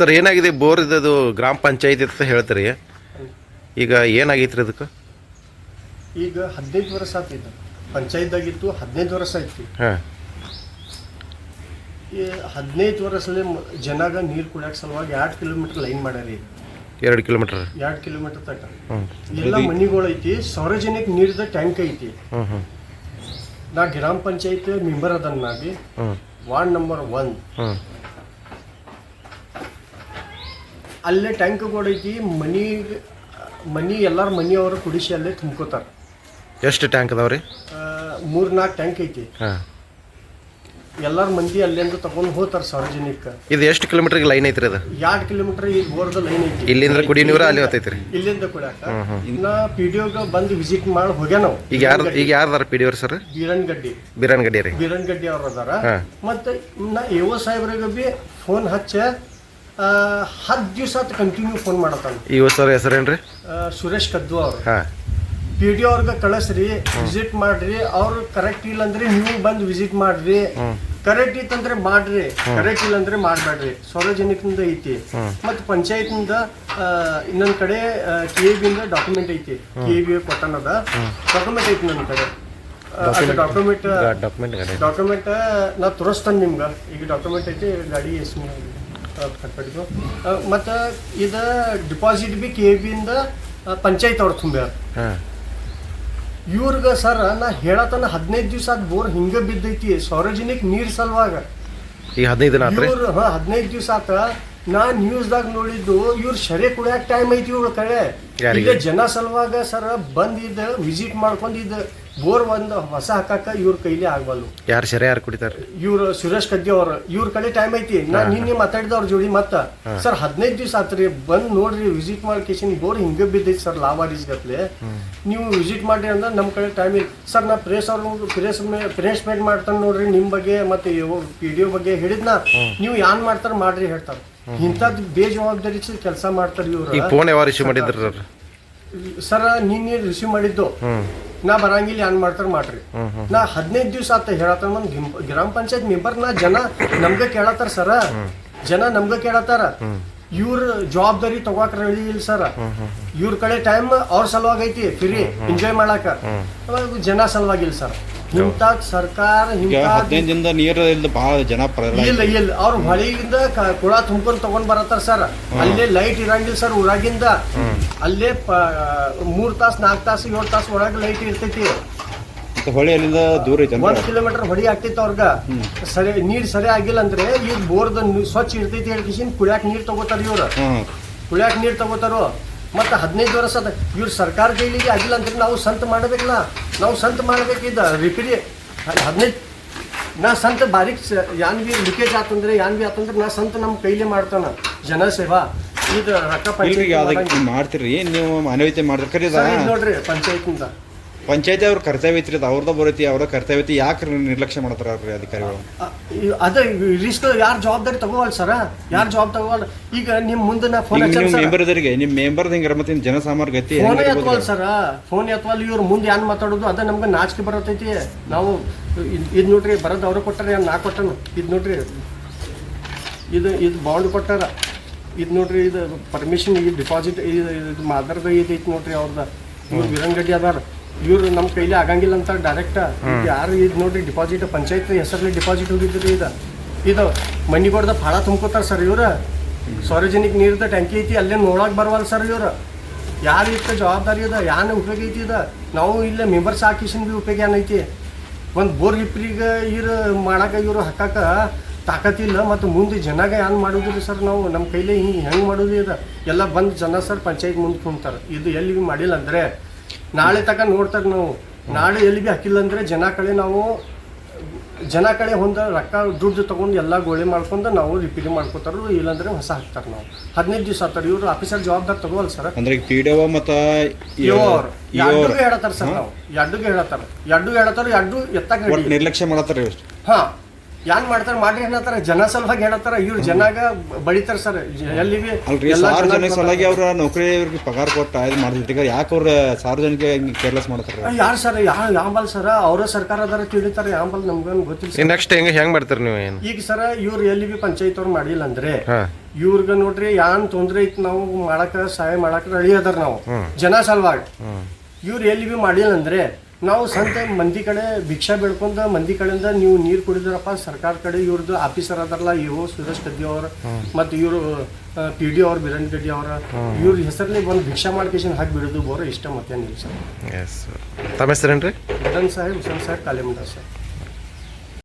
Sir ಏನಾಗಿದೆ? Bore ಇದ್ದದು ಗ್ರಾಮ ಪಂಚಾಯತಿ ಅಂತ ಹೇಳ್ತೀರಿ? ಈಗ ಏನಾಗೈತ್ರಿ ಅದಕ್ಕೆ? ಈಗ ಹದಿನೈದು ವರ್ಷ ಆತಿತ್ತು ಪಂಚಾಯತ್ದಾಗಿತ್ತು ಹದಿನೈದು ವರ್ಷ ಆಯ್ತು. ಹಾಂ. ಈ ಹದಿನೈದು ವರ್ಷದಲ್ಲಿ ಮ- ಜನಾಗ ನೀರು ಕುಡಿಯಕ್ಕೆ ಸಲುವಾಗಿ ಎರಡು ಕಿಲೋಮೀಟರ್ ಲೈನ್ ಮಾಡ್ಯಾರಿ. ಎರಡು ಕಿಲೋಮೀಟರ್? ಎರಡು ಕಿಲೋಮೀಟರ್ ತನಕ. ಹ್ಞೂ ಎಲ್ಲ ಮನಿಗಳು ಐತಿ ಸಾರ್ವಜನಿಕ ನೀರಿದ ಟ್ಯಾಂಕ್ ಐತಿ. ಹ್ಞೂ ಹ್ಞೂ ನಾ ಗ್ರಾಮ ಪಂಚಾಯತ್ ಮೆಂಬರ್ ಅದನ್ನ ನಾಗಿ. ಹ್ಞೂ ವಾರ್ಡ್ ನಂಬರ್ ಒನ್. ಅಲ್ಲೇ ಟ್ಯಾಂಕ್ ಐತಿ ಮನಿ ಮನಿ ಎಲ್ಲರ ಮನಿಯವರು ಕುಡಿಸಿ ಅಲ್ಲೇ ತುಂಬ್ಕೋತಾರೆ. ಎಷ್ಟು ಟ್ಯಾಂಕ್ ಅದಾವ ರೀ ಮೂರ್ ನಾಲ್ಕು ಟ್ಯಾಂಕ್ ಐತಿ. ಹಾಂ. ಎಲ್ಲಾರ ಮಂದಿ ಅಲ್ಲಿಂದ ತಗೊಂಡು ಹೋತಾರ ಸಾರ್ವಜನಿಕ. ಇದು ಎಷ್ಟು ಕಿಲೋಮೀಟ್ರಿಗೆ ಲೈನ್ ಐತ್ರಿ ಅದು ಎರಡು ಕಿಲೋಮೀಟರ್ ಈ ಬೋರ್ದ ಲೈನ್ ಐತಿ. ಇಲ್ಲಿಂದ ಕುಡಿ ನೀರು ಅಲ್ಲಿ ಹೋತೈತಿ ಇಲ್ಲಿಂದ ಕೂಡ ಇನ್ನ ಪಿ ಡಿ ಬಂದು ವಿಸಿಟ್ ಮಾಡಿ ಹೋಗ್ಯ ನಾವು ಈಗ ಯಾರು ಈಗ ಯಾರ್ದಾರ ಪಿ ಡಿ ಅವ್ರು ಸರ್? ಬೀರನ್ ಗಡ್ಡಿ. ಬೀರನ್ ಗಡ್ಡಿ ರೀ. ಬೀರನ್ ಗಡ್ಡಿ ಅವ್ರ ಅದಾರ. ಮತ್ತೆ ನಾ ಎವೋ ಸಾಹೇಬ್ರಿಗೆ ಬಿ ಫೋನ್ ಹಚ್ಚ. ಹತ್ತು ದಿವಸ ಕಂಟಿನ್ಯೂ ಫೋನ್ ಮಾಡತ್ತಾನ ಸರ್ ಹೆಸರೇನ್ರಿ? ಸುರೇಶ್ ಕದ್ದು ಅವ್ರು. ಹಾಂ. ಪಿ ಡಿ ಅವ್ರಿಗೆ ಕಳಿಸ್ರಿ ವಿಸಿಟ್ ಮಾಡ್ರಿ ಅವ್ರು ಕರೆಕ್ಟ್ ಇಲ್ಲ ಅಂದ್ರೆ ನೀವು ಬಂದು ವಿಸಿಟ್ ಮಾಡ್ರಿ. ಕರೆಕ್ಟ್ ಇತ್ತಂದ್ರೆ ಮಾಡ್ರಿ ಕರೆಕ್ಟ್ ಇಲ್ಲ ಅಂದ್ರೆ ಮಾಡ್ಬೇಡ್ರಿ. ಸಾರ್ವಜನಿಕದಿಂದ ಐತಿ. ಮತ್ತೆ ಪಂಚಾಯತ್ನಿಂದ ಇನ್ನೊಂದ್ ಕಡೆ ಕೆ ಬಿಂದ ಡಾಕ್ಯುಮೆಂಟ್ ಐತಿ. ಕೆ ಬಿ ಕೊಟ್ಟನದ ಡಾಕ್ಯುಮೆಂಟ್ ಐತಿ ನನ್ನ ಕಡೆ. ಡಾಕ್ಯುಮೆಂಟ್ ಡಾಕ್ಯುಮೆಂಟ್ ಡಾಕ್ಯುಮೆಂಟ್ ನಾ ತೋರಿಸ್ತಾನೆ ನಿಮ್ಗೆ. ಈಗ ಡಾಕ್ಯುಮೆಂಟ್ ಐತಿ ಗಾಡಿ ಎಸ್ ಕಟ್ಬಿಟ್ಟು ಮತ್ತು ಇದು ಡಿಪಾಸಿಟ್ ಬಿ ಕೆ ಬಿಯಿಂದ ಪಂಚಾಯತ್ ಅವ್ರು ತುಂಬ್ಯಾರ. ಇವ್ರಿಗೆ ಸರ್ ನಾ ಹೇಳತನ ಹದಿನೈದು ದಿವಸ ಆದ್ ಬೋರ್ ಹಿಂಗ ಬಿದ್ದೈತಿ ಸಾರ್ವಜನಿಕ ನೀರು ಸಲುವಾಗ. ಈಗ ಹದಿನೈದು ದಿನ ಹದಿನೈದು ದಿವಸ ಆತ ನಾ ನ್ಯೂಸ್ದಾಗ ನೋಡಿದ್ದು ಇವ್ರ ಶರೆ ಕುಡಿಯಾಕ ಟೈಮ್ ಐತಿ ಇವ್ರ ಕಡೆ? ಈಗ ಜನ ಸಲುವಾಗ ಸರ್ ಬಂದಿದ್ದ ವಿಸಿಟ್ ಮಾಡ್ಕೊಂಡಿದ್ದ ಬೋರ್ ಒಂದು ಹೊಸ ಹಾಕಾಕ ಇವ್ರ ಕೈಲಿ ಆಗ್ಬಲ್ಲು ಯಾರು ಶರೆ ಯಾರು ಕುಡಿತಾರೆ? ಇವ್ರು ಸುರೇಶ್ ಕದ್ದಿ ಅವ್ರ ಇವ್ರ ಕಡೆ ಟೈಮ್ ಐತಿ. ನಾ ನಿನ್ನೆ ಮಾತಾಡಿದ ಅವ್ರ ಜೋಡಿ ಮತ್ತ. ಸರ್ ಹದಿನೈದು ದಿವಸ ಆತ್ರಿ ಬಂದ್ ನೋಡ್ರಿ ವಿಸಿಟ್ ಮಾಡ್ಕೇಶನ್ ಬೋರ್ ಹಿಂಗ ಬಿದ್ದೈತಿ ಸರ್ ಲಾವಾರಿಸ್ ಗತ್ಲೆ ನೀವು ವಿಸಿಟ್ ಮಾಡ್ರಿ ಅಂದ್ರೆ ನಮ್ಮ ಕಡೆ ಟೈಮ್ ಇಲ್ಲ ಸರ್ ನಾ ಪ್ರೇಸ್ ಅವ್ರ ಪ್ರೇಸ್ ಪ್ರೇಸ್ ಮೇಟ್ ಮಾಡ್ತಾನೆ ನೋಡ್ರಿ ನಿಮ್ ಬಗ್ಗೆ ಮತ್ತೆ ಪಿ ಡಿ ಬಗ್ಗೆ ಹೇಳಿದ್ನ. ನೀವು ಯಾನ್ ಮಾಡ್ತಾರ ಮಾಡ್ರಿ ಹೇಳ್ತಾರ. ಇಂಥದ್ದು ಬೇಜವಾಬ್ದಾರಿ ಕೆಲಸ ಮಾಡ್ತಾರೆ ಈಗ ಇವ್ರು ಫೋನ್ ಯಾವ ರಿಸೀವ್ ಮಾಡಿದ್ರಿ ಸರ್? ಸರ್ ನಿನ್ನೆ ರಿಸೀವ್ ಮಾಡಿದ್ದು. ನಾ ಬರಂಗಿಲ್ಲ ಏನ್ ಮಾಡ್ತಾರ ಮಾಡ್ರಿ. ನಾ ಹದಿನೈದು ದಿವಸ ಆತ ಹೇಳತ್ತಾರ ನಮ್ ಗ್ರಾಮ ಪಂಚಾಯತ್ ಮೆಂಬರ್ ನಾ ಜನ ನಮ್ಗ ಕೇಳತ್ತಾರ ಸರ. ಜನ ನಮ್ಗ ಕೇಳತ್ತಾರ. ಇವ್ರ ಜವಾಬ್ದಾರಿ ತಗೋಕ್ ರೆಡಿ ಇಲ್ಲ ಸರ್. ಇವ್ರ ಕಡೆ ಟೈಮ್ ಅವ್ರ ಸಲುವಾಗಿ ಐತಿ ಫ್ರೀ ಎಂಜಾಯ್ ಮಾಡಾಕ. ಜನ ಸಲುವಾಗಿ ಇಲ್ಲ ಸರ್ ಇಂಥ ಸರ್ಕಾರ ಹದಿನೈದು ದಿನದ ನೀರು ಬಹಳ ಜನ ಇಲ್ಲ ಇಲ್ಲ ಅವ್ರ ಹೊಳಿಯಿಂದ ಕುಳ ತುಂಬ್ಕೊಂಡ್ ತಗೊಂಡ್ ಬರತ್ತಾರ ಸರ್. ಅಲ್ಲೇ ಲೈಟ್ ಇರಂಗಿಲ್ಲ ಸರ್ ಊರಾಗಿಂದ. ಅಲ್ಲೇ ಪ- ಮೂರ್ ತಾಸ್ ನಾಲ್ಕು ತಾಸು ಏಳು ತಾಸು ಒಳಗೆ ಲೈಟ್ ಇರ್ತೈತಿ. ಹೊಳೆ ಅಲ್ಲಿಂದ ದೂರ ಐತೆ ಒಂದ್ ಕಿಲೋಮೀಟರ್ ಹೊಡಿ ಆಗ್ತೈತಿ ಅವ್ರಗ. ಸರಿ ನೀರ್ ಸರಿ ಆಗಿಲ್ಲ ಅಂದ್ರೆ ಈ ಬೋರ್ದ ಸ್ವಚ್ಛ ಇರ್ತೈತಿ ಹೇಳ್ಕಿಸಿನ್ ಕುಡಿಯಾಕ ನೀರ್ ತಗೋತಾರ ಇವ್ರ. ಕುಡಿಯಾಕ ನೀರ್ ತಗೋತಾರೋ. ಮತ್ತೆ ಹದಿನೈದು ವರ್ಷ ಅದ ಇವ್ರ ಸರ್ಕಾರ ಜೈಲಿಗೆ ಆಗಿಲ್ಲ ಅಂದ್ರೆ ನಾವು ಸಂತ ಮಾಡಬೇಕಲ್ಲ. ನಾವು ಸಂತ ಮಾಡ್ಬೇಕಿದ್ದ ರಿಪೇರಿ ಹದಿನೈದು ನಾ ಸಂತ ಬಾರಿ ಯಾನ್ ಬಿ ಲೀಕೇಜ್ ಆತಂದ್ರೆ ಯಾನ್ ಬಿ ಆತಂದ್ರೆ ನಾ ಸಂತ ನಮ್ಮ ಕೈಲೇ ಮಾಡ್ತಾನ ಜನ ಸೇವಾ. ಇದು ರೊಕ್ಕ ಪಂಚಾಯತ್ ಮಾಡ್ತೀರಿ ನೀವು ಮಾನವೀಯತೆ ಮಾಡ್ತೀರಿ ನೋಡ್ರಿ ಪಂಚಾಯತ್ನಿಂದ ಪಂಚಾಯತಿ ಅವ್ರ ಕರ್ತವ್ಯ ಐತ್ರಿ ಅದು ಅವ್ರದ ಬರೈತಿ ಅವ್ರ ಕರ್ತವ್ಯ ಐತಿ ಯಾಕೆ ನಿರ್ಲಕ್ಷ್ಯ ಮಾಡ್ತಾರ ಅವ್ರಿ ಅಧಿಕಾರಿಗಳು? ಅದೇ ರಿಸ್ಕ್ ಯಾರು ಜವಾಬ್ದಾರಿ ತಗೋವಲ್ಲ ಸರ ಯಾರು ಜವಾಬ್ ತಗೋವಲ್ಲ ಈಗ ನಿಮ್ಮ ಮುಂದೆ ನಾ ಫೋನ್ ಈಗ ನೀವು ಮೆಂಬರ್ ಇದ್ರಿಗೆ ನಿಮ್ಮ ಮೆಂಬರ್ ಹಿಂಗ ಮತ್ತೆ ಜನಸಾಮಾನ್ಯ ಗತಿ ಫೋನ್ ಎತ್ತವಲ್ಲ? ಸರ ಫೋನ್ ಎತ್ತವಲ್ಲ ಇವ್ರು ಮುಂದೆ ಏನ್ ಮಾತಾಡೋದು ಅದ ನಮ್ಗೆ ನಾಚಿಕೆ ಬರತೈತಿ. ನಾವು ಇದ್- ನೋಡ್ರಿ ಬರೋದು ಅವ್ರು ಕೊಟ್ಟಾರ ನಾ ಕೊಟ್ಟನು? ಇದ್ ನೋಡ್ರಿ. ಇದು ಇದು ಬಾಂಡ್ ಕೊಟ್ಟಾರ. ಇದು ನೋಡ್ರಿ ಇದು ಪರ್ಮಿಷನ್ ಇದು ಡಿಪಾಸಿಟ್ ಇದು ಇದು ಮಾದರ್ದ ಇದು ಐತಿ ನೋಡ್ರಿ ಅವ್ರದ್ದು ಇವ್ರು ವಿರಂಗಡ್ಡಿ ಅದಾರ. ಇವ್ರು ನಮ್ಮ ಕೈಲಿ ಆಗಂಗಿಲ್ಲ ಅಂತ ಡೈರೆಕ್ಟ್ ಯಾರು ಇದು ನೋಡ್ರಿ ಡಿಪಾಸಿಟ್ ಪಂಚಾಯತ್ ಹೆಸರಲ್ಲಿ ಡಿಪಾಸಿಟ್ ಹೋಗಿದ್ರಿ ಇದು. ಇದು ಮನಿಗೊಡ್ದ ಭಾಳ ತುಂಬ್ಕೋತಾರೆ ಸರ್ ಇವ್ರ. ಸಾರ್ವಜನಿಕ ನೀರ್ದ ಟ್ಯಾಂಕಿ ಐತಿ ಅಲ್ಲೇ ನೋಡಕ್ ಬರ್ವಲ್ಲ ಸರ್ ಇವ್ರು. ಯಾರು ಇತ್ತ ಜವಾಬ್ದಾರಿ ಅದ ಯಾನ್ ಉಪಯೋಗ ಐತಿ ಇದು. ನಾವು ಇಲ್ಲ ಮೆಂಬರ್ಸ್ ಹಾಕಿಸಿನ ಬಿ ಉಪಯೋಗ ಏನೈತಿ ಒಂದು ಬೋರ್ ಗಿಪ್ರಿಗೆ ಇವ್ರು ಮಾಡಕ್ಕೆ ಇವರು ಹಾಕಾಕ ತಾಕತ್ತಿಲ್ಲ ಮತ್ತು ಮುಂದೆ ಜನಾಗ ಏನು ಮಾಡೋದ್ರಿ ಸರ್ ನಾವು? ನಮ್ಮ ಕೈಲಿ ಹಿಂಗೆ ಹೆಂಗೆ ಮಾಡೋದು ಇದು ಎಲ್ಲ ಬಂದು ಜನ ಸರ್ ಪಂಚಾಯತ್ ಮುಂದೆ ಕುಂತಾರೆ. ಇದು ಎಲ್ಲಿ ಮಾಡಿಲ್ಲ ಅಂದ್ರೆ ನಾಳೆ ತಕ ನೋಡ್ತಾರೆ ನಾವು. ನಾಳೆ ಎಲ್ಲಿ ಬಿ ಹಾಕಿಲ್ಲ ಅಂದ್ರೆ ಜನ ಕಡೆ ನಾವು ಜನ ಕಡೆ ಹೊಂದ ರೊಕ್ಕ ದುಡ್ಡು ತಗೊಂಡು ಎಲ್ಲ ಗೋಳಿ ಮಾಡ್ಕೊಂಡು ನಾವು ರಿಪೇರಿ ಮಾಡ್ಕೋತಾರ ಇಲ್ಲಾಂದ್ರೆ ಹೊಸ ಹಾಕ್ತಾರೆ ನಾವು. ಹದಿನೈದು ದಿವಸ ಆಗ್ತಾರೆ ಇವರು ಆಫೀಸರ್ ಜವಾಬ್ದಾರಿ ತಗೋಲ್ಲ ಸರ್. ಅಂದ್ರೆ ಪಿ ಡಿ ಒ ಮತ್ತ ಇವ್ರು ಹೇಳತ್ತಾರ ಸರ್ ನಾವು. ಎರಡು ಹೇಳತ್ತಾರ. ಎರಡು ಹೇಳತ್ತಾರ ಎರಡು ಎತ್ತಾಕ ನಿರ್ಲಕ್ಷ್ಯ ಮಾಡತ್ತಾರ ಹಾ. ಯಾನ್ ಮಾಡ್ತಾರೆ? ಮಾಡ್ರಿ ಏನತ್ತಾರ ಜನ ಸಲುವಾಗಿ ಹೇಳತ್ತಾರ ಇವ್ರು ಜನಾಗ ಬಳಿತಾರ ಸರ್. ಎಲ್ಲಿ ಬಿ ಅಲ್ರಿ ಎಲ್ಲಾ ಸಾರ್ವಜನಿಕ ಸಲುವಾಗಿ ಅವ್ರ ನೌಕರಿ ಅವ್ರಿಗೆ ಪಗಾರ ಕೊಟ್ಟ ಇದು ಮಾಡ್ತಿರ್ತೀಗ ಯಾಕೆ ಅವ್ರ ಸಾರ್ವಜನಿಕ ಕೇರ್ಲೆಸ್ ಮಾಡ್ತಾರೆ? ಯಾರು ಸರ್? ಯಾವ ಯಾಂಬಲ್ ಸರ? ಅವರ ಸರ್ಕಾರ ಅದರ ತಿಳಿತಾರೆ ಯಾಂಬಲ್ ನಮ್ಗೇನು ಗೊತ್ತಿಲ್ಲ ನೆಕ್ಸ್ಟ್ ಹೆಂಗೆ ಹೆಂಗೆ ಮಾಡ್ತಾರೆ ನೀವು ಏನು? ಈಗ ಸರ ಇವ್ರು ಎಲ್ಲಿ ಬಿ ಪಂಚಾಯತ್ ಅವ್ರು ಮಾಡಿಲ್ಲ ಅಂದ್ರೆ ಹಾಂ. ಇವ್ರಿಗೆ ನೋಡ್ರಿ ಯಾನ್ ತೊಂದ್ರೆ ಐತಿ ನಾವು ಮಾಡಕ ಸಹಾಯ ಮಾಡಕ ರೆಡಿ ಅದಾರ ನಾವು. ಜನ ಸಲುವಾಗಿ. ಇವ್ರು ಎಲ್ಲಿ ಬಿ ಮಾಡಿಲ್ಲ ಅಂದ್ರೆ ನಾವು ಸಂತ ಮಂದಿ ಕಡೆ ಭಿಕ್ಷಾ ಬೆಳ್ಕೊಂಡ ಮಂದಿ ಕಡೆಯಿಂದ ನೀವು ನೀರು ಕುಡಿದ್ರಪ್ಪ ಸರ್ಕಾರ ಕಡೆ ಇವ್ರದ್ದು ಆಫೀಸರ್ ಅದಾರಲ್ಲ ಇವು ಸುರೇಶ್ ಕದ್ದಿ ಅವ್ರ ಮತ್ತು ಇವರು ಪಿ ಡಿ ಅವ್ರ ಬಿರಣ್ ರೆಡ್ಡಿ ಅವರ ಇವ್ರ ಹೆಸರಲ್ಲಿ ಒಂದು ಭಿಕ್ಷಾ ಮಾಡ್ಕೇಶನ್ ಹಾಕಿ ಬಿಡೋದು ಬೋರ ಇಷ್ಟ ಮತ್ತೇನಿಲ್ಲ ಸರ್. ಎಸ್ ತಮ್ಮ ಹೆಸರೇನು ರೀ ಹುಸನ್ ಸಾಹೇಬ್ ಹುಸೇನ್ ಸಾಹೇಬ್ ಕಾಲೇಮುಂಡ ಸರ್.